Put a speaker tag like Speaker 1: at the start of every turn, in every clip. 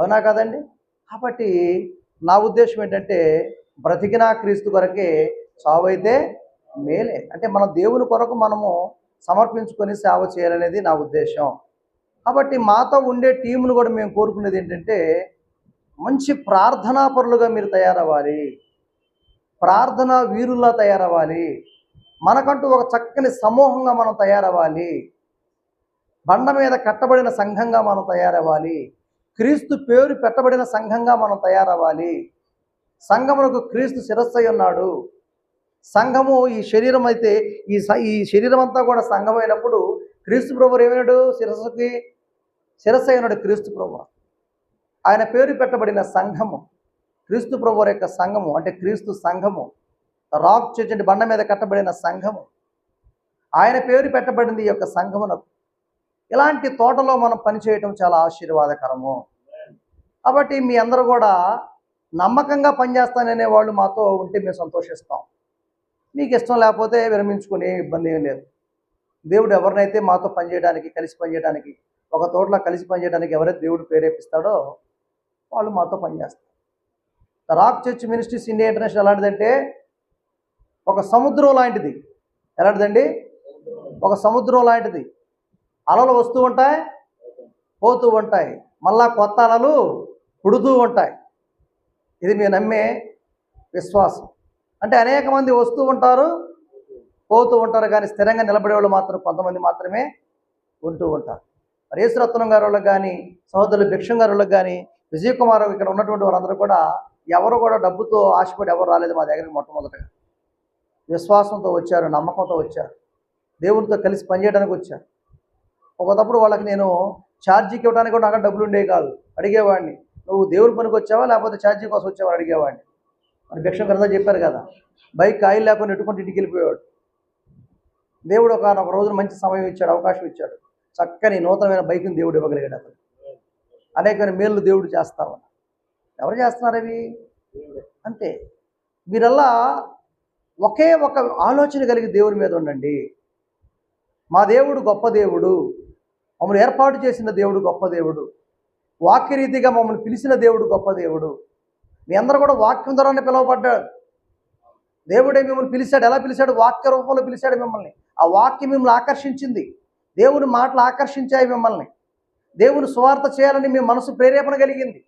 Speaker 1: అవునా కదండి? కాబట్టి నా ఉద్దేశం ఏంటంటే బ్రతికినా క్రీస్తు కొరకే సావైతే మేలే. అంటే మన దేవుని కొరకు మనము సమర్పించుకొని సేవ చేయాలనేది నా ఉద్దేశం. కాబట్టి మాతో ఉండే టీంను కూడా మేము కోరుకునేది ఏంటంటే మంచి ప్రార్థనా పరులుగా మీరు తయారవ్వాలి. ప్రార్థనా వీరుల్లా తయారవ్వాలి. మనకంటూ ఒక చక్కని సమూహంగా మనం తయారవ్వాలి. బండ మీద కట్టబడిన సంఘంగా మనం తయారవ్వాలి. క్రీస్తు పేరు పెట్టబడిన సంఘంగా మనం తయారవ్వాలి. సంఘమునకు క్రీస్తు శిరస్సై ఉన్నాడు. సంఘము ఈ శరీరం అయితే ఈ ఈ శరీరం అంతా కూడా సంఘం అయినప్పుడు క్రీస్తు ప్రభు ఏమైనాడు శిరస్సుకి శిరస్సు అయినాడు క్రీస్తు ప్రభు ఆయన పేరు పెట్టబడిన సంఘము క్రీస్తు ప్రభు యొక్క సంఘము అంటే క్రీస్తు సంఘము రాక్ చర్చ్ అంటే బండ మీద కట్టబడిన సంఘము. ఆయన పేరు పెట్టబడింది ఈ యొక్క సంఘమునకు. ఇలాంటి తోటలో మనం పనిచేయటం చాలా ఆశీర్వాదకరము. కాబట్టి మీ అందరూ కూడా నమ్మకంగా పనిచేస్తాననే వాళ్ళు మాతో ఉంటే మేము సంతోషిస్తాం. మీకు ఇష్టం లేకపోతే విరమించుకునే ఇబ్బంది ఏం లేదు. దేవుడు ఎవరినైతే మాతో పనిచేయడానికి కలిసి పనిచేయడానికి ఒక తోటలో కలిసి పనిచేయడానికి ఎవరైతే దేవుడు ప్రేరేపిస్తాడో వాళ్ళు మాతో పనిచేస్తారు rock church ministries India international ఎలాంటిదంటే ఒక సముద్రం లాంటిది. ఎలాంటిదండి? ఒక సముద్రం లాంటిది. అలలు వస్తూ ఉంటాయి పోతూ ఉంటాయి. మళ్ళా కొత్త అలలు పుడుతూ ఉంటాయి. ఇది మేము నమ్మే విశ్వాసం. అంటే అనేక మంది వస్తూ ఉంటారు పోతూ ఉంటారు కానీ స్థిరంగా నిలబడే వాళ్ళు మాత్రం కొంతమంది మాత్రమే ఉంటూ ఉంటారు. మరి యేసురత్నం గారి వాళ్ళకి కానీ సహోదరులు భిక్షం గారు వాళ్ళకి కానీ విజయ్ కుమార్ ఇక్కడ ఉన్నటువంటి వారందరూ కూడా ఎవరు కూడా డబ్బుతో ఆశపడి ఎవరు రాలేదు మా దగ్గరికి మొట్టమొదటగా. విశ్వాసంతో వచ్చారు నమ్మకంతో వచ్చారు. దేవునితో కలిసి పనిచేయడానికి వచ్చారు. ఒకప్పుడు వాళ్ళకి నేను ఛార్జీకి ఇవ్వడానికి కూడా నాకు డబ్బులు ఉండేవి కాదు. అడిగేవాడిని. నువ్వు దేవుడి పనికి వచ్చావా? లేకపోతే ఛార్జీ కోసం వచ్చావా? అడిగేవాడిని. మరి భిక్షం కదా చెప్పారు కదా. బైక్ ఆయిల్ లేకుండా ఎట్టుకుంటే ఇంటికి వెళ్ళిపోయాడు దేవుడు ఒక ఒక రోజున మంచి సమయం ఇచ్చాడు అవకాశం ఇచ్చాడు. చక్కని నూతనమైన బైక్ని దేవుడు ఇవ్వగలిగాడు అతను. అనేకమైన మేళ్ళు దేవుడు చేస్తావు ఎవరు చేస్తున్నారు అవి? అంతే. మీరల్లా ఒకే ఒక ఆలోచన కలిగి దేవుడి మీద ఉండండి. మా దేవుడు గొప్ప దేవుడు. మమ్మల్ని ఏర్పాటు చేసిన దేవుడు గొప్ప దేవుడు. వాక్యరీతిగా మమ్మల్ని పిలిచిన దేవుడు గొప్ప దేవుడు. మీ అందరూ కూడా వాక్యం ద్వారానే పిలువబడ్డాడు దేవుడే మిమ్మల్ని పిలిచాడు. ఎలా పిలిచాడు? వాక్య రూపంలో పిలిచాడు మిమ్మల్ని. ఆ వాక్యం మిమ్మల్ని ఆకర్షించింది. దేవుని మాటలు ఆకర్షించాయి మిమ్మల్ని. దేవుని స్వార్థ చేయాలని మీ మనసు ప్రేరేపణ కలిగింది.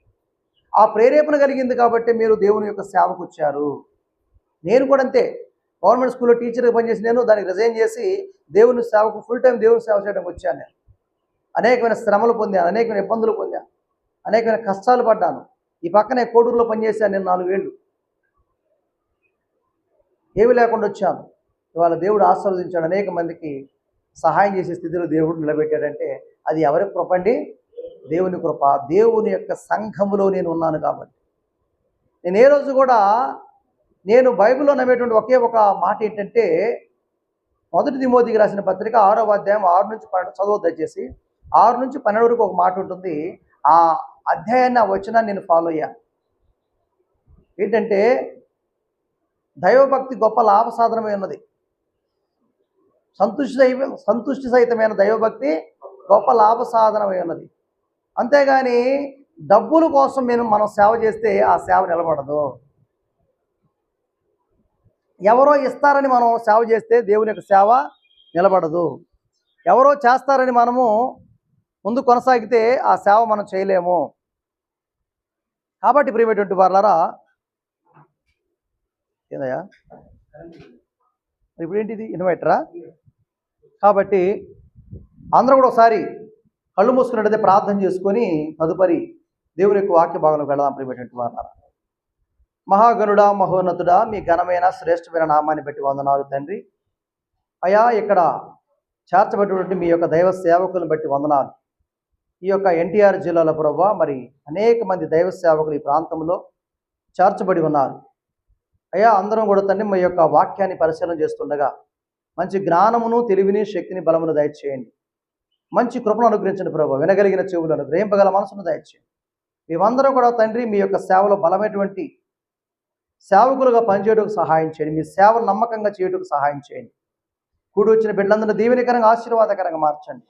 Speaker 1: ఆ ప్రేరేపణ కలిగింది కాబట్టి మీరు దేవుని యొక్క సేవకు వచ్చారు. నేను కూడా అంతే. గవర్నమెంట్ స్కూల్లో టీచర్గా పనిచేసి నేను దానికి రిజైన్ చేసి దేవుని సేవకు ఫుల్ టైం దేవుని సేవ చేయడానికి వచ్చాను నేను. అనేకమైన శ్రమలు పొందాను అనేకమైన ఇబ్బందులు పొందాను అనేకమైన కష్టాలు పడ్డాను. ఈ పక్కనే కోడూరులో పనిచేశాను నేను నాలుగేళ్ళు ఏమి లేకుండా వచ్చాను. ఇవాళ దేవుడు ఆశీర్వదించాడు. అనేక మందికి సహాయం చేసే స్థితిలో దేవుడు నిలబెట్టాడంటే అది ఎవరి కృప అండి? దేవుని కృప. దేవుని యొక్క సంఘములో నేను ఉన్నాను కాబట్టి. నేను ఏ రోజు కూడా నేను బైబిల్లో నమ్మేటువంటి ఒకే ఒక మాట ఏంటంటే మొదటి దిమోదికి రాసిన పత్రిక ఆరో అధ్యాయం ఆరు నుంచి పన్నెండు చదువు దయచేసి ఆరు నుంచి పన్నెండు వరకు ఒక మాట ఉంటుంది. ఆ అధ్యాయాన్ని ఆ వచనాన్ని నేను ఫాలో అయ్యాను ఏంటంటే దైవభక్తి గొప్ప లాభ సాధనమై ఉన్నది. సంతుష్టి సై సంతుష్టి సహితమైన దైవభక్తి గొప్ప లాభ సాధనమై ఉన్నది. అంతేగాని డబ్బుల కోసం నేను మనం సేవ చేస్తే ఆ సేవ నిలబడదు. ఎవరో ఇస్తారని మనం సేవ చేస్తే దేవుని యొక్క సేవ నిలబడదు. ఎవరో చేస్తారని మనము ముందు కొనసాగితే ఆ సేవ మనం చేయలేము. కాబట్టి ప్రియమైనటువంటి వారులారా ఏదయ్యా? ఇప్పుడు ఏంటిది? ఇన్వైటరా కాబట్టి అందరూ కూడా ఒకసారి కళ్ళు మూసుకున్నట్టయితే ప్రార్థన చేసుకొని తదుపరి దేవుని యొక్క వాక్య భాగంలోకి వెళదాం ప్రియమైనటువంటి వారులారా. మహాగనుడా మహోన్నతుడా మీ ఘనమైన శ్రేష్టమైన నామాన్ని బట్టి వందనాలు తండ్రి. అయా ఇక్కడ చేర్చబడినటువంటి మీ యొక్క దైవ సేవకులను బట్టి వందనాలు. ఈ యొక్క ఎన్టీఆర్ జిల్లాలో ప్రభావ మరి అనేక మంది దైవ సేవకులు ఈ ప్రాంతంలో చేర్చబడి ఉన్నారు. అయ్యా అందరం కూడా తండ్రి మీ యొక్క వాక్యాన్ని పరిశీలన చేస్తుండగా మంచి జ్ఞానమును తెలివిని శక్తిని బలమును దయచేయండి. మంచి కృపను అనుగ్రహించండి ప్రభావ వినగలిగిన చెవులను అనుగ్రహింపగల మనసును దయచేయండి. మేమందరం కూడా తండ్రి మీ యొక్క సేవలో బలమైనటువంటి సేవకులుగా పనిచేయడానికి సహాయం చేయండి. మీ సేవలు నమ్మకంగా చేయడానికి సహాయం చేయండి. కూడి వచ్చిన బిడ్డలందరినీ దీవెనకరంగా ఆశీర్వాదకరంగా మార్చండి.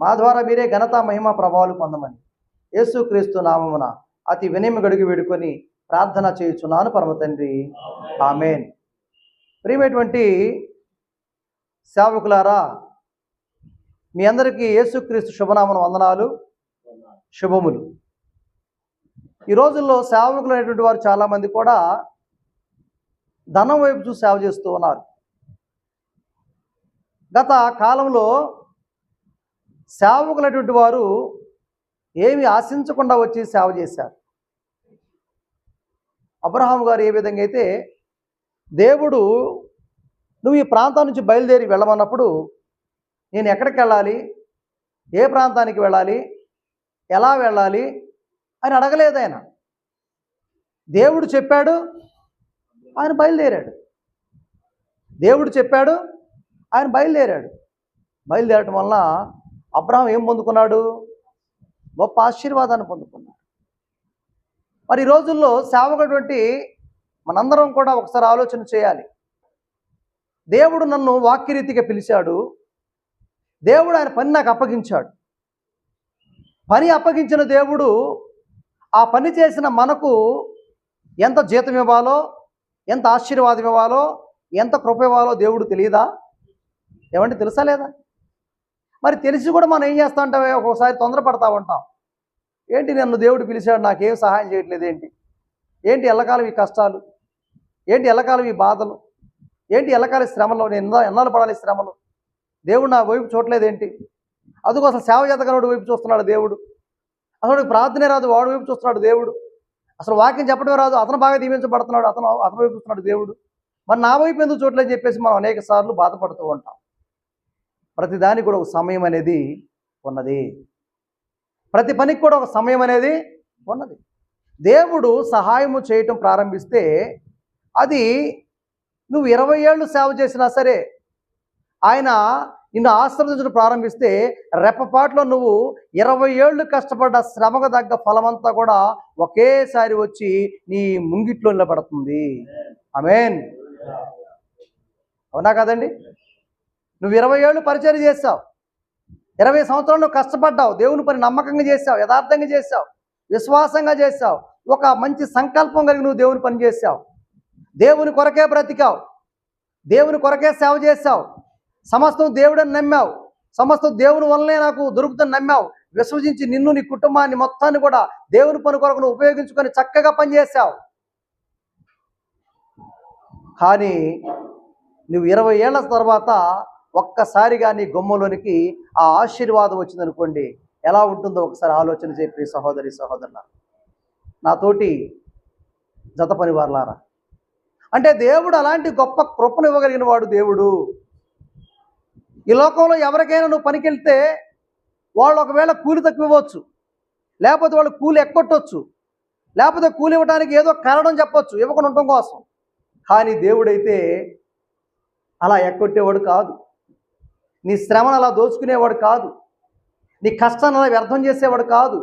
Speaker 1: మా ద్వారా మీరే ఘనత మహిమ ప్రభావాలు పొందమని యేసుక్రీస్తు నామమున అతి వినయము గడుగు వేడుకొని ప్రార్థన చేయుచున్నాను పరమ తండ్రి. ఆమెన్. ప్రియమైనటువంటి సేవకులారా మీ అందరికీ యేసుక్రీస్తు శుభనామన వందనాలు శుభములు. ఈ రోజుల్లో సేవకులు అనేటువంటి వారు చాలామంది కూడా ధనం వైపు చూసి సేవ చేస్తూ ఉన్నారు. గత కాలంలో సేవకులటువంటి వారు ఏమి ఆశించకుండా వచ్చి సేవ చేశారు. అబ్రహాం గారు ఏ విధంగా అయితే దేవుడు నువ్వు ఈ ప్రాంతం నుంచి బయలుదేరి వెళ్ళమన్నప్పుడు నేను ఎక్కడికి వెళ్ళాలి? ఏ ప్రాంతానికి వెళ్ళాలి? ఎలా వెళ్ళాలి? అని అడగలేదు ఆయన. దేవుడు చెప్పాడు ఆయన బయలుదేరాడు. దేవుడు చెప్పాడు ఆయన బయలుదేరాడు. బయలుదేరటం వలన అబ్రహం ఏం పొందుకున్నాడు? గొప్ప ఆశీర్వాదాన్ని పొందుకున్నాడు. మరి ఈ రోజుల్లో సేవకటువంటి మనందరం కూడా ఒకసారి ఆలోచన చేయాలి. దేవుడు నన్ను వాక్యరీతిగా పిలిచాడు. దేవుడు ఆయన పని నాకు అప్పగించాడు. పని అప్పగించిన దేవుడు ఆ పని చేసిన మనకు ఎంత జీతం ఇవ్వాలో ఎంత ఆశీర్వాదం ఇవ్వాలో ఎంత కృప ఇవ్వాలో దేవుడు తెలియదా? ఏమంటే తెలుసా లేదా? మరి తెలిసి కూడా మనం ఏం చేస్తా ఉంటామే ఒక్కోసారి తొందరపడతా ఉంటాం. ఏంటి నన్ను దేవుడు పిలిచాడు? నాకేం సహాయం చేయట్లేదు ఏంటి? ఏంటి ఎల్లకాలం ఈ కష్టాలు? ఏంటి ఎల్లకాలం ఈ బాధలు? ఏంటి ఎల్లకాల శ్రమలు? నేను ఎన్నో ఎన్నాళ్ళు పడాలి ఈ శ్రమలు? దేవుడు నా వైపు చూడలేదేంటి అందుకు అసలు సేవ చేతకనోడు వైపు చూస్తున్నాడు దేవుడు. అసలు ప్రార్థనే రాదు వాడు వైపు చూస్తున్నాడు దేవుడు. అసలు వాక్యం చెప్పడమే రాదు అతను బాగా దీవించబడుతున్నాడు అతను అతను వైపు చూస్తున్నాడు దేవుడు. మరి నా వైపు ఎందుకు చూడలేదని చెప్పేసి మనం అనేక సార్లు బాధపడుతూ ఉంటాం. ప్రతి దానికి కూడా ఒక సమయం అనేది ఉన్నది. ప్రతి పనికి కూడా ఒక సమయం అనేది ఉన్నది. దేవుడు సహాయము చేయటం ప్రారంభిస్తే అది నువ్వు ఇరవై ఏళ్ళు సేవ చేసినా సరే ఆయన నిన్ను ఆశ్రమించడం ప్రారంభిస్తే రెప్పపాట్లో నువ్వు ఇరవై ఏళ్ళు కష్టపడ్డ శ్రమకు తగ్గ ఫలమంతా కూడా ఒకేసారి వచ్చి నీ ముంగిట్లో నిలబడుతుంది. ఆమెన్. అవునా కదండి? నువ్వు ఇరవై ఏళ్ళు పరిచయం చేస్తావు ఇరవై సంవత్సరాలు నువ్వు కష్టపడ్డావు. దేవుని పని నమ్మకంగా చేసావు యథార్థంగా చేసావు విశ్వాసంగా చేసావు ఒక మంచి సంకల్పం కలిగి నువ్వు దేవుని పని చేసావు దేవుని కొరకే బ్రతికావు. దేవుని కొరకే సేవ చేసావు సమస్తం దేవుడని నమ్మావు. సమస్తం దేవుని వల్లనే నాకు దొరుకుతుంది నమ్మావు. విశ్వసించి నిన్ను నీ కుటుంబాన్ని మొత్తాన్ని కూడా దేవుని పని కొరకు నువ్వు ఉపయోగించుకొని చక్కగా పనిచేసావు కానీ నువ్వు ఇరవై ఏళ్ళ తర్వాత ఒక్కసారిగా నీ గుమ్మలోనికి ఆ ఆశీర్వాదం వచ్చిందనుకోండి ఎలా ఉంటుందో ఒకసారి ఆలోచన చెప్పి సహోదరి సహోదరుల నాతోటి జత పని వారలారా అంటే దేవుడు అలాంటి గొప్ప కృపను ఇవ్వగలిగిన వాడు దేవుడు. ఈ లోకంలో ఎవరికైనా నువ్వు పనికెళ్తే వాళ్ళు ఒకవేళ కూలి తక్కువ ఇవ్వచ్చు లేకపోతే వాళ్ళు కూలి ఎక్కొట్టవచ్చు లేకపోతే కూలి ఇవ్వడానికి ఏదో కారణం చెప్పొచ్చు ఇవ్వకుండా ఉండటం కోసం. కానీ దేవుడైతే అలా ఎక్కొట్టేవాడు కాదు. నీ శ్రమను అలా దోచుకునేవాడు కాదు. నీ కష్టాన్ని అలా వ్యర్థం చేసేవాడు కాదు.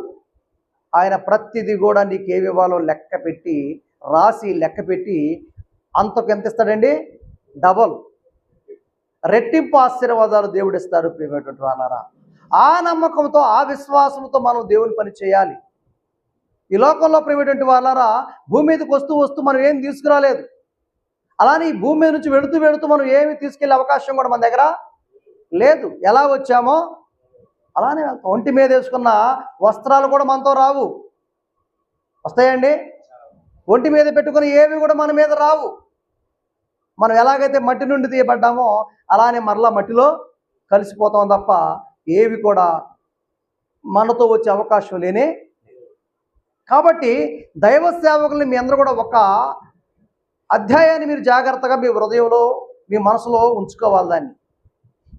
Speaker 1: ఆయన ప్రతిదీ కూడా నీకు ఏమి ఇవ్వాలో లెక్క పెట్టి రాసి లెక్క పెట్టి అంతకు ఎంత ఇస్తాడండి? డబల్. రెట్టింపు ఆశీర్వాదాలు దేవుడు ఇస్తాడు ప్రియమైనటువంటి వాళ్ళారా ఆ నమ్మకంతో ఆ విశ్వాసంతో మనం దేవుని పని చేయాలి. ఈ లోకంలో ప్రియమైనటువంటి వాళ్ళారా భూమి మీదకి వస్తూ వస్తూ మనం ఏం తీసుకురాలేదు. అలానే ఈ భూమి మీద నుంచి వెళుతూ వెళుతూ మనం ఏమి తీసుకెళ్ళే అవకాశం కూడా మన దగ్గర లేదు. ఎలా వచ్చామో? అలానే వెళ్తాం ఒంటి మీద వేసుకున్న వస్త్రాలు కూడా మనతో రావు. వస్తాయండి? ఒంటి మీద పెట్టుకుని ఏవి కూడా మన మీద రావు. మనం ఎలాగైతే మట్టి నుండి తీయబడ్డామో అలానే మరలా మట్టిలో కలిసిపోతాం తప్ప ఏవి కూడా మనతో వచ్చే అవకాశం లేనే కాబట్టి దైవ సేవకుల్ని మీ అందరూ కూడా ఒక అధ్యాయాన్ని మీరు జాగ్రత్తగా మీ హృదయంలో మీ మనసులో ఉంచుకోవాలి దాన్ని.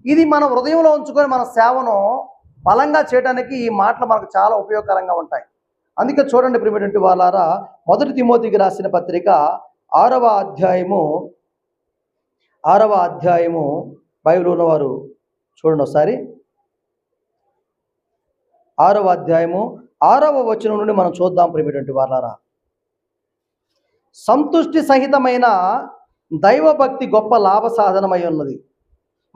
Speaker 1: ఇది మన హృదయంలో ఉంచుకొని మన సేవను బలంగా చేయడానికి ఈ మాటలు మనకు చాలా ఉపయోగకరంగా ఉంటాయి. అందుకే చూడండి ప్రియమైనటువంటి వాళ్ళారా మొదటి తిమోతికి రాసిన పత్రిక ఆరవ అధ్యాయము ఆరవ అధ్యాయము బైబిల్ ఉన్నవారు చూడండి ఒకసారి. ఆరవ అధ్యాయము ఆరవ వచనం నుండి మనం చూద్దాం ప్రియమైనటువంటి వాళ్ళారా సంతుష్టి సహితమైన దైవభక్తి గొప్ప లాభ సాధనమై ఉన్నది.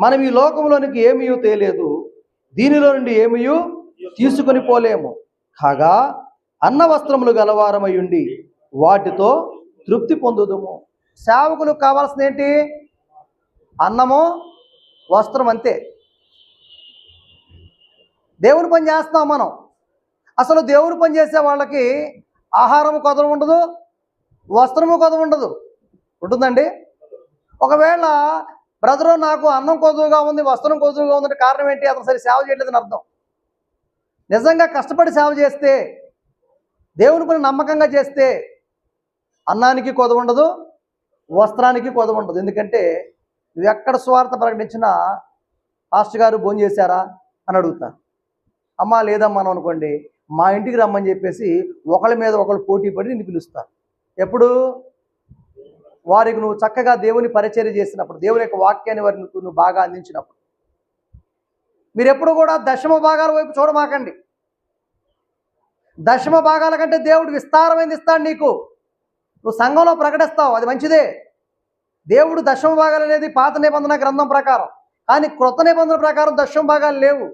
Speaker 1: మనం ఈ లోకంలోనికి ఏమీ తేలేదు. దీనిలో నుండి ఏమీ తీసుకొని పోలేము. కాగా అన్న వస్త్రములు గలవారమై ఉండి వాటితో తృప్తి పొందుదుము. సేవకులకు కావాల్సింది ఏంటి అన్నము వస్త్రం అంతే. దేవుని పని చేస్తాం మనం. అసలు దేవుని పని చేసే వాళ్ళకి ఆహారము కొదవ ఉండదు వస్త్రము కొదవ ఉండదు. ఉంటుందండి? ఒకవేళ బ్రదరు నాకు అన్నం కొదువుగా ఉంది వస్త్రం కొదువుగా ఉందంటే కారణం ఏంటి? అతను సరి సేవ చేయలేదని అర్థం. నిజంగా కష్టపడి సేవ చేస్తే దేవుని పని నమ్మకంగా చేస్తే అన్నానికి కొదవ ఉండదు వస్త్రానికి కొదవ ఉండదు. ఎందుకంటే నువ్వు ఎక్కడ స్వార్థ ప్రకటించినా పాస్టర్ గారు భోజనం చేశారా అని అడుగుతారు అమ్మా లేదమ్మా అని అనుకోండి మా ఇంటికి రమ్మని చెప్పేసి ఒకళ్ళ మీద ఒకళ్ళు పోటీ పడి నిన్ను పిలుస్తారు. ఎప్పుడు? వారికి నువ్వు చక్కగా దేవుని పరిచర్య చేసినప్పుడు దేవుని యొక్క వాక్యాన్ని వారిని నువ్వు బాగా అందించినప్పుడు. మీరు ఎప్పుడు కూడా దశమ భాగాల వైపు చూడమాకండి. దశమ భాగాల కంటే దేవుడు విస్తారమైనది ఇస్తాడు నీకు. నువ్వు సంఘంలో ప్రకటిస్తావు అది మంచిదే. దేవుడు దశమ భాగాలు అనేది పాత నిబంధన గ్రంథం ప్రకారం. కానీ క్రొత్త నిబంధన ప్రకారం దశమ భాగాలు లేవు.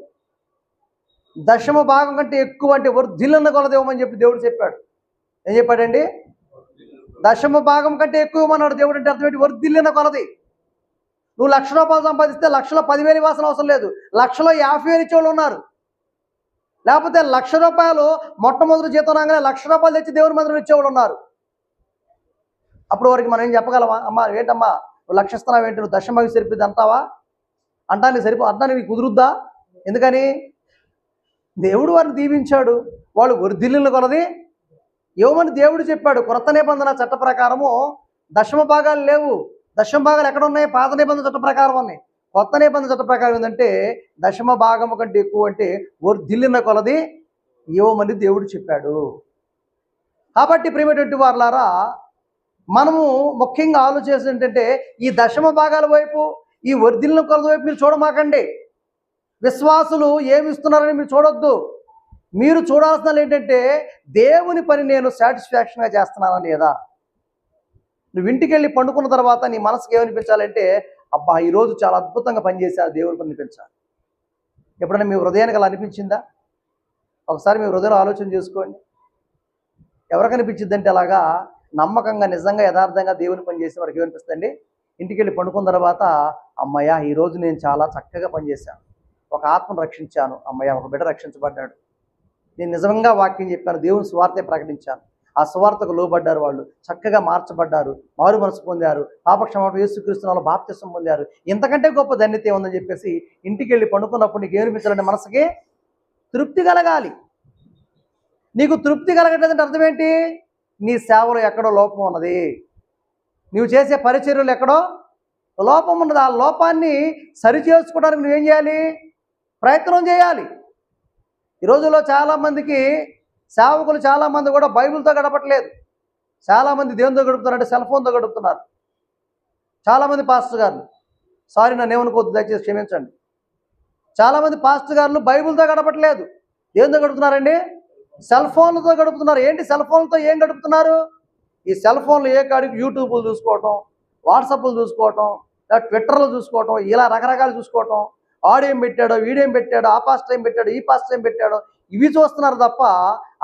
Speaker 1: దశమ భాగం కంటే ఎక్కువ అంటే వర్ధిల్లన్న కొలదేవమని చెప్పి దేవుడు చెప్పాడు. ఏం చెప్పాడండి? దశమ భాగం కంటే ఎక్కువ ఇవ్వమన్నాడు దేవుడు అంటే అర్థం ఏంటి? వర్ధిల్లిన కొలది. నువ్వు లక్ష రూపాయలు సంపాదిస్తే లక్షలో పదివేలు ఇవ్వాల్సిన అవసరం లేదు. లక్షలో యాభై వేలు ఇచ్చేవాళ్ళు ఉన్నారు. లేకపోతే లక్ష రూపాయలు మొట్టమొదటి జీతం రాగానే లక్ష రూపాయలు తెచ్చి దేవుని మందిరం ఇచ్చేవాళ్ళు ఉన్నారు. అప్పుడు వారికి మనం ఏం చెప్పగలమా? అమ్మా ఏంటమ్మా? నువ్వు లక్ష ఇస్తున్నావు ఏంటి? నువ్వు దశమకి సరిపోద్ది అంటావా? నీకు సరిపో అంటానికి నీకు కుదురుద్దా? ఎందుకని? దేవుడు వారిని దీవించాడు. వాళ్ళు వర్ధిల్లుల కొలది. ఇవ్వమని దేవుడు చెప్పాడు? క్రొత్త నిబంధన చట్ట ప్రకారము దశమ భాగాలు లేవు. దశమ భాగాలు ఎక్కడ ఉన్నాయి? పాత నిబంధన చట్ట ప్రకారం ఉన్నాయి. కొత్త నిబంధన చట్ట ప్రకారం ఏంటంటే దశమ భాగము కంటే ఎక్కువ అంటే దిల్లిన కొలది ఇవ్వమని దేవుడు చెప్పాడు. కాబట్టి ప్రేమటువంటి వారులారా మనము ముఖ్యంగా ఆలోచించేది ఏంటంటే ఈ దశమ భాగాల వైపు ఈ వర్ధిల్లిన కొలది వైపు మీరు చూడమాకండి. విశ్వాసులు ఏమి ఇస్తున్నారని మీరు చూడొద్దు. మీరు చూడాల్సిన ఏంటంటే దేవుని పని నేను సాటిస్ఫాక్షన్గా చేస్తున్నానా లేదా? నువ్వు ఇంటికి వెళ్ళి పండుకున్న తర్వాత నీ మనసుకి ఏమనిపించాలంటే అబ్బా ఈరోజు చాలా అద్భుతంగా పనిచేశారు దేవుని పని అనిపించాలి ఎప్పుడైనా మీ హృదయానికి అలా అనిపించిందా? ఒకసారి మీ హృదయం ఆలోచన చేసుకోండి. ఎవరికి అనిపించింది అంటే అలాగా నమ్మకంగా నిజంగా యథార్థంగా దేవుని పని చేసే వారికి ఏమనిపిస్తుంది ఇంటికి వెళ్ళి పండుకున్న తర్వాత అమ్మయ్య ఈరోజు నేను చాలా చక్కగా పనిచేశాను. ఒక ఆత్మను రక్షించాను. అమ్మయ్య ఒక బిడ్డ రక్షించబడ్డాడు. నేను నిజంగా వాక్యం చెప్పాను దేవుని స్వార్థే ప్రకటించాను. ఆ స్వార్థకు లోబడ్డారు వాళ్ళు. చక్కగా మార్చబడ్డారు మారు మనసు పొందారు పాపక్షమాపణ వాళ్ళు బాప్తిసం పొందారు. ఇంతకంటే గొప్ప ధన్యత ఉందని చెప్పేసి ఇంటికి వెళ్ళి పండుకున్నప్పుడు నీకు ఏమనిపించాలంటే మనసుకి తృప్తి కలగాలి. నీకు తృప్తి కలగట్లేదంటే అర్థం ఏంటి? నీ సేవలో ఎక్కడో లోపం ఉన్నది. నువ్వు చేసే పరిచర్యలు ఎక్కడో లోపం ఉన్నది. ఆ లోపాన్ని సరిచేసుకోవడానికి నువ్వేం చేయాలి? ప్రయత్నం చేయాలి. ఈ రోజుల్లో చాలామందికి సేవకులు చాలామంది కూడా బైబిల్తో గడపట్లేదు. చాలామంది దేనితో గడుపుతున్నారంటే సెల్ ఫోన్తో గడుపుతున్నారు. చాలామంది పాస్టర్ గారు సారీ నన్ను ఏమనుకోవద్దు దయచేసి క్షమించండి. చాలామంది పాస్టర్ గారులు బైబిల్తో గడపట్లేదు. ఏంతో గడుపుతున్నారండి? సెల్ ఫోన్లతో గడుపుతున్నారు. ఏంటి సెల్ ఫోన్లతో ఏం గడుపుతున్నారు? ఈ సెల్ ఫోన్లు ఏ కాడికి? యూట్యూబ్లు చూసుకోవటం వాట్సాప్లు చూసుకోవటం లేదా ట్విట్టర్లు చూసుకోవటం ఇలా రకరకాలు చూసుకోవటం. ఆడేం పెట్టాడో వీడేం పెట్టాడో ఆ పాస్ట్ ఏం పెట్టాడో ఈ పాస్ట్ ఏం పెట్టాడో ఇవి చూస్తున్నారు తప్ప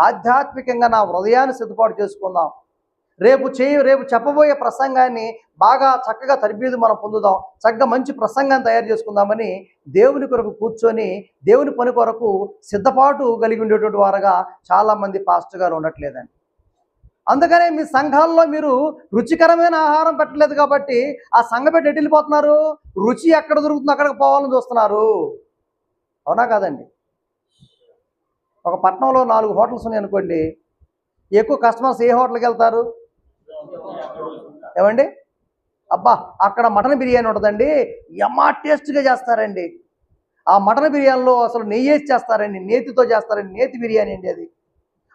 Speaker 1: ఆధ్యాత్మికంగా నా హృదయాన్ని సిద్ధపాటు చేసుకుందాం. రేపు చేయ రేపు చెప్పబోయే ప్రసంగాన్ని బాగా చక్కగా తరబీదు మనం పొందుదాం. చక్కగా మంచి ప్రసంగాన్ని తయారు చేసుకుందామని దేవుని కొరకు కూర్చొని దేవుని పని కొరకు సిద్ధపాటు కలిగి ఉండేటువంటి వారుగా చాలామంది పాస్టర్ గారు ఉండట్లేదండి. అందుకనే మీ సంఘాల్లో మీరు రుచికరమైన ఆహారం పెట్టలేదు కాబట్టి ఆ సంఘ పెట్టి ఎటు వెళ్ళిపోతున్నారు? రుచి ఎక్కడ దొరుకుతుందో అక్కడికి పోవాలని చూస్తున్నారు. అవునా కాదండి? ఒక పట్టణంలో నాలుగు హోటల్స్ ఉన్నాయి అనుకోండి. ఎక్కువ కస్టమర్స్ ఏ హోటల్కి వెళ్తారు? ఏమండి? అబ్బా అక్కడ మటన్ బిర్యానీ ఉంటుందండి. యమా టేస్ట్గా చేస్తారండి. ఆ మటన్ బిర్యానీలో అసలు నెయ్యి చేస్తారండి. నేతితో చేస్తారండి. నేతి బిర్యానీ అండి అది.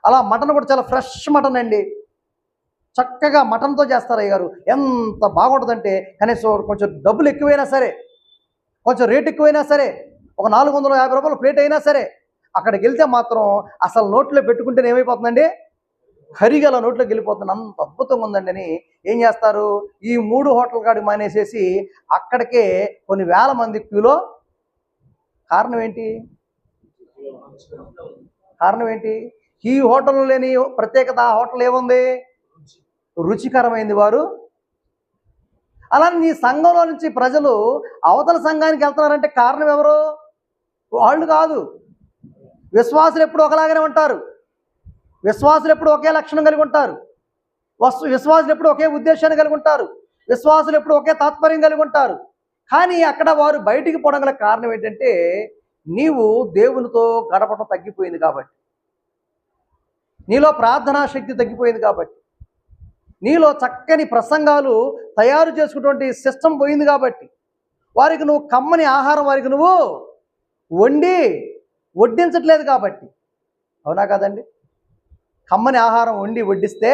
Speaker 1: అలా మటన్ కూడా చాలా ఫ్రెష్ మటన్ అండి. చక్కగా మటన్తో చేస్తారు అయ్యగారు. ఎంత బాగుంటుందంటే కనీసం కొంచెం డబ్బులు ఎక్కువైనా సరే కొంచెం రేట్ ఎక్కువైనా సరే ఒక నాలుగు వందల యాభై రూపాయలు ప్లేట్ అయినా సరే అక్కడికి వెళ్తే మాత్రం అసలు నోట్లో పెట్టుకుంటేనే ఏమైపోతుందండి? హరిగల నోట్లోకి వెళ్ళిపోతుంది. అంత అద్భుతంగా ఉందండి అని ఏం చేస్తారు? ఈ మూడు హోటల్ కాడి మానేసేసి అక్కడికే కొన్ని వేల మంది క్యూలో కారణం ఏంటి? కారణం ఏంటి? ఈ హోటల్లో లేని ప్రత్యేకత ఆ హోటల్ ఏముంది? రుచికరమైంది వారు. అలానే నీ సంఘంలో నుంచి ప్రజలు అవతల సంఘానికి వెళ్తున్నారంటే కారణం ఎవరు? వాళ్ళు కాదు. విశ్వాసులు ఎప్పుడు ఒకలాగానే ఉంటారు. విశ్వాసులు ఎప్పుడు ఒకే లక్షణం కలిగి ఉంటారు. వస్తు విశ్వాసులు ఎప్పుడు ఒకే ఉద్దేశాన్ని కలిగి ఉంటారు. విశ్వాసులు ఎప్పుడు ఒకే తాత్పర్యం కలిగి ఉంటారు. కానీ అక్కడ వారు బయటికి పోవడం గల కారణం ఏంటంటే నీవు దేవునితో గడపడం తగ్గిపోయింది కాబట్టి. నీలో ప్రార్థనా శక్తి తగ్గిపోయింది కాబట్టి. నీలో చక్కని ప్రసంగాలు తయారు చేసుకున్నటువంటి సిస్టమ్ పోయింది కాబట్టి వారికి నువ్వు కమ్మని ఆహారం వారికి నువ్వు వండి వడ్డించట్లేదు కాబట్టి. అవునా కదండి? కమ్మని ఆహారం వండి వడ్డిస్తే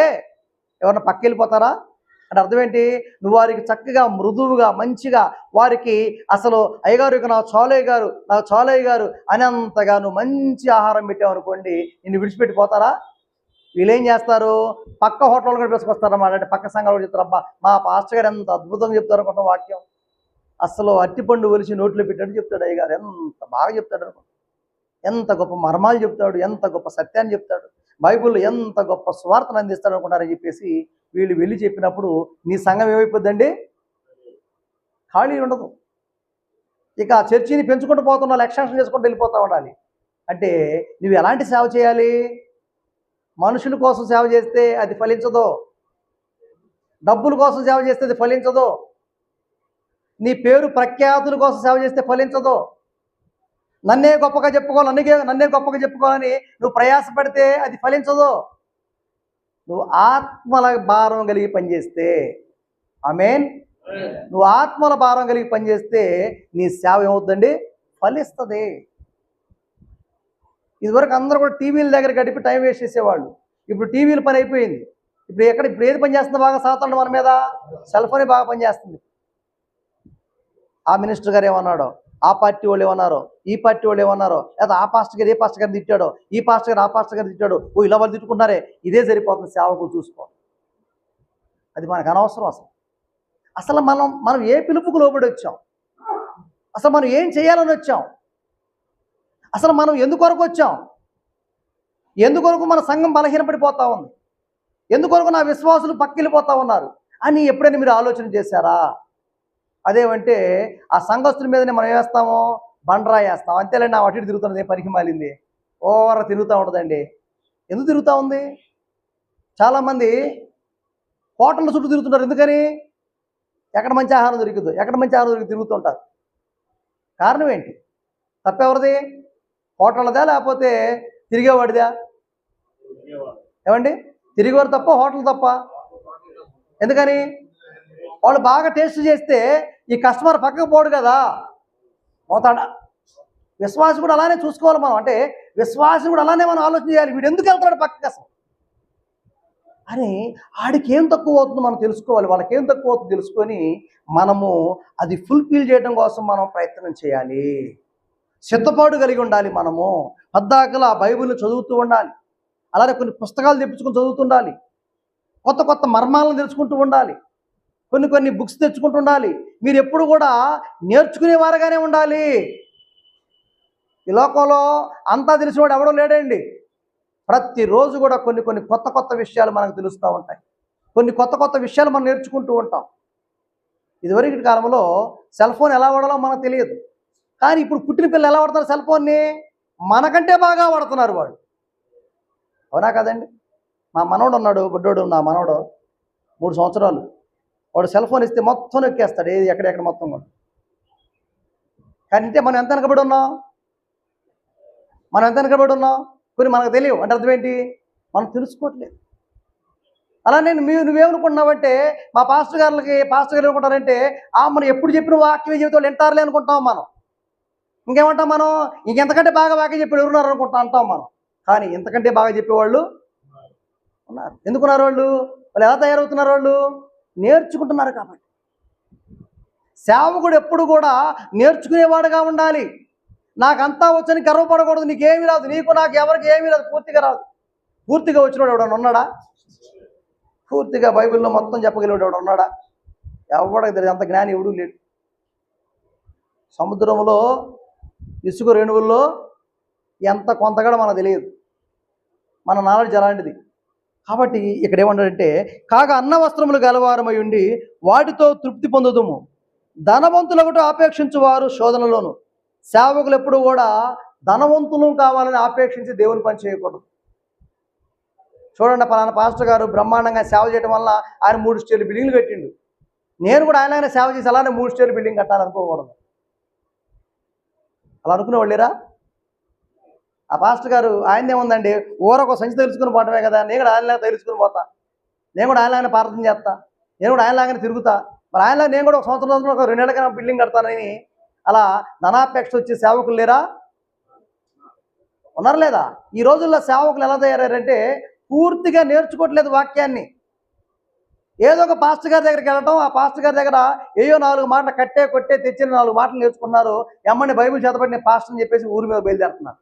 Speaker 1: ఎవరన్నా పక్క వెళ్ళిపోతారా? అంటే అర్థం ఏంటి? నువ్వు వారికి చక్కగా మృదువుగా మంచిగా వారికి అసలు అయ్యగారు ఇక నా చోలయ్య గారు నా చోలయ్య గారు అనంతగా నువ్వు మంచి ఆహారం పెట్టావు అనుకోండి నిన్ను విడిచిపెట్టిపోతారా? వీళ్ళు ఏం చేస్తారు? పక్క హోటల్ కూడా తీసుకొస్తారన్నమాట అంటే పక్క సంఘాలు కూడా చెప్తారు అబ్బా మా పాస్టర్ గారు ఎంత అద్భుతంగా చెప్తారు అనుకుంటాం వాక్యం. అసలు అట్టిపండు ఒలిచి నోట్లో పెట్టాడు చెప్తాడు అయ్యగారు. ఎంత బాగా చెప్తాడు అనుకుంటాం ఎంత గొప్ప మర్మాలు చెప్తాడు ఎంత గొప్ప సత్యాన్ని చెప్తాడు బైబుల్ ఎంత గొప్ప స్వార్థను అందిస్తాడు అనుకున్నారని చెప్పేసి వీళ్ళు వెళ్ళి చెప్పినప్పుడు నీ సంఘం ఏమైపోద్దండి? ఖాళీ ఉండదు. ఇక ఆ చర్చిని పెంచుకుంటూ పోతున్నా ఎక్స్టెన్షన్ చేసుకుంటూ వెళ్ళిపోతా ఉండాలి. అంటే నువ్వు ఎలాంటి సేవ చేయాలి? మనుషుల కోసం సేవ చేస్తే అది ఫలించదు? డబ్బుల కోసం సేవ చేస్తే అది ఫలించదు? నీ పేరు ప్రఖ్యాతుల కోసం సేవ చేస్తే ఫలించదు? నన్నే గొప్పగా చెప్పుకోవాలి నన్నే నన్నే గొప్పగా చెప్పుకోవాలని నువ్వు ప్రయాసపడితే అది ఫలించదు? నువ్వు ఆత్మల భారం కలిగి పనిచేస్తే ఆమెన్. నువ్వు ఆత్మల భారం కలిగి పనిచేస్తే నీ సేవ ఏమవుతుందండి? ఫలిస్తుంది. ఇదివరకు అందరూ కూడా టీవీల దగ్గర గడిపి టైం వేస్ట్ చేసేవాళ్ళు. ఇప్పుడు టీవీలు పని అయిపోయింది. ఇప్పుడు ఎక్కడ ఇప్పుడు ఏది పనిచేస్తుంది బాగా సాగుతుంది మన మీద? సెల్ ఫోనే బాగా పనిచేస్తుంది ఆ మినిస్టర్ గారు ఏమన్నాడో? ఆ పార్టీ వాళ్ళు ఏమన్నారో? ఈ పార్టీ వాళ్ళు ఏమన్నారో? లేదా ఆ పాస్టర్ గారు ఏ పాస్టర్ గారు తిట్టాడో? ఈ పాస్టర్ గారు ఆ పాస్టర్ గారు తిట్టాడు. ఓ ఇలా వాళ్ళు తిట్టుకున్నారే ఇదే సరిపోతుంది సేవకులు చూసుకో. అది మనకు అనవసరం అసలు. అసలు మనం మనం ఏ పిలుపుకు లోబడి వచ్చాం? అసలు మనం ఏం చేయాలని వచ్చాం? అసలు మనం ఎందుకొరకు వచ్చాం? ఎందుకొరకు మన సంఘం బలహీనపడిపోతా ఉంది? ఎందుకొరకు నా విశ్వాసులు పక్కిలిపోతా ఉన్నారు? అని ఎప్పుడైనా మీరు ఆలోచన చేశారా? అదేమంటే ఆ సంఘస్తుల మీదనే మనం వేస్తాము బండరా వేస్తాం. అంతేలేండి ఆ అటు తిరుగుతున్నది పనికి మాలింది. ఓవర్ తిరుగుతూ ఉంటుందండి. ఎందుకు తిరుగుతూ ఉంది? చాలామంది హోటళ్ళ చుట్టూ తిరుగుతుంటారు ఎందుకని? ఎక్కడ మంచి ఆహారం దొరికిద్దు ఎక్కడ మంచి ఆహారం దొరికి తిరుగుతుంటారు కారణం ఏంటి? తప్పెవరిది? హోటల్దా లేకపోతే తిరిగేవాడిదా? ఏమండి? తిరిగేవారు తప్ప హోటల్ తప్ప? ఎందుకని? వాళ్ళు బాగా టేస్ట్ చేస్తే ఈ కస్టమర్ పక్కకు పోడు కదా. పోతాడా. విశ్వాసం కూడా అలానే చూసుకోవాలి మనం. అంటే విశ్వాసం కూడా అలానే మనం ఆలోచన చేయాలి. వీడు ఎందుకు వెళ్తాడు పక్కకి అసలు? అని ఆడికి ఏం తక్కువ అవుతుందో మనం తెలుసుకోవాలి. వాళ్ళకి ఏం తక్కువ అవుతుందో తెలుసుకొని మనము అది ఫుల్ఫిల్ చేయడం కోసం మనం ప్రయత్నం చేయాలి. సిద్ధపాటు కలిగి ఉండాలి మనము. పద్దాకల ఆ బైబిల్ని చదువుతూ ఉండాలి. అలానే కొన్ని పుస్తకాలు తెప్పించుకొని చదువుతుండాలి కొత్త కొత్త మర్మాలను తెలుసుకుంటూ ఉండాలి. కొన్ని కొన్ని బుక్స్ తెచ్చుకుంటూ ఉండాలి. మీరు ఎప్పుడు కూడా నేర్చుకునేవారుగానే ఉండాలి. ఈ లోకంలో అంతా తెలిసినవాడు ఎవడో లేడండి. ప్రతిరోజు కూడా కొన్ని కొన్ని కొత్త కొత్త విషయాలు మనకు తెలుస్తూ ఉంటాయి. కొన్ని కొత్త కొత్త విషయాలు మనం నేర్చుకుంటూ ఉంటాం. ఇదివరకు కాలంలో సెల్ ఫోన్ ఎలా వాడాలో మనకు తెలియదు. కానీ ఇప్పుడు పుట్టిన పిల్లలు ఎలా వాడతారు సెల్ ఫోన్ని మనకంటే బాగా వాడుతున్నారు వాడు అవునా కదండి? మా మనవడు ఉన్నాడు బుడ్డోడు నా మనవడు. మూడు సంవత్సరాలు. వాడు సెల్ ఫోన్ ఇస్తే మొత్తం ఎక్కేస్తాడు ఏది ఎక్కడెక్కడ మొత్తం కూడా. కానీ అంటే మనం ఎంత వెనకబడి ఉన్నాం? మనం ఎంత వెనకబడి ఉన్నాం? కొన్ని మనకు తెలియవు. అంటే అర్థం ఏంటి? మనం తెలుసుకోవట్లేదు. అలా నేను మీ నువ్వేమనుకుంటున్నావంటే మా పాస్టర్ గారికి పాస్టర్ గారు ఏమనుకుంటారంటే ఆ మనం ఎప్పుడు చెప్పిన వాక్యం జీవితంలో వింటారులే అనుకుంటాం మనం. ఇంకేమంటాం మనం? ఇంకెంతకంటే బాగా బాగా చెప్పి ఎవరున్నారు అనుకుంటా అంటాం మనం. కానీ ఇంతకంటే బాగా చెప్పేవాళ్ళు ఉన్నారు. ఎందుకున్నారు వాళ్ళు? వాళ్ళు ఎలా తయారవుతున్నారు వాళ్ళు? నేర్చుకుంటున్నారు కాబట్టి. సేవకుడు ఎప్పుడు కూడా నేర్చుకునేవాడుగా ఉండాలి. నాకంతా వచ్చని గర్వపడకూడదు నీకేమీ రాదు నీకు నాకు ఎవరికి ఏమీ రాదు పూర్తిగా రాదు. పూర్తిగా వచ్చినవాడు ఎవడన్నా ఉన్నాడా? పూర్తిగా బైబిల్లో మొత్తం చెప్పగలిగాడు ఎవడు ఉన్నాడా? ఎవడికి తెలియదు అంత జ్ఞాని ఎవడూ లేడు. సముద్రంలో ఇసుక రేణువుల్లో ఎంత కొంత కూడా మనకు తెలియదు. మన నాలెడ్జ్ అలాంటిది. కాబట్టి ఇక్కడ ఏమంటాడంటే కాగా అన్న వస్త్రములు గలవారమై ఉండి వాటితో తృప్తి పొందుదుము. ధనవంతులొకటి ఆపేక్షించు వారు శోధనలోను. సేవకులు ఎప్పుడు కూడా ధనవంతులు కావాలని ఆపేక్షించి దేవుని పని చేయకూడదు. చూడండి పలానా పాస్టర్ గారు బ్రహ్మాండంగా సేవ చేయడం వల్ల ఆయన మూడు స్టేర్లు బిల్డింగ్లు కట్టిండు. నేను కూడా ఆయన సేవ చేసి అలానే మూడు స్టేర్లు బిల్డింగ్ కట్టాలనుకోకూడదు. అలా అనుకునేవాళ్ళేరా ఆ పాస్టర్ గారు ఆయనేముందండి ఊరొక సంచి తెలుసుకుని పోవటమే కదా నేను కూడా ఆయనలాగా తెలుసుకుని పోతా. నేను కూడా ఆయనలాగానే ప్రార్థన చేస్తా. నేను కూడా ఆయనలాగానే తిరుగుతా. మరి ఆయనలా నేను కూడా ఒక సంవత్సరం రోజులు ఒక రెండేళ్ళకైనా బిల్డింగ్ కడతానని అలా ధనాపేక్ష వచ్చే సేవకులు లేరా? ఉన్నారు లేదా? ఈ రోజుల్లో సేవకులు ఎలా తయారంటే పూర్తిగా నేర్చుకోవట్లేదు వాక్యాన్ని. ఏదో ఒక పాస్టర్ గారి దగ్గరికి వెళ్ళటం ఆ పాస్టర్ గారి దగ్గర ఏయో నాలుగు మాటలు కట్టే కొట్టే తెచ్చిన నాలుగు మాటలు నేర్చుకున్నారు ఎమ్మని బైబిల్ చేతబడి నేను పాస్టర్ అని చెప్పేసి ఊరి మీద బయలుదేరుతున్నారు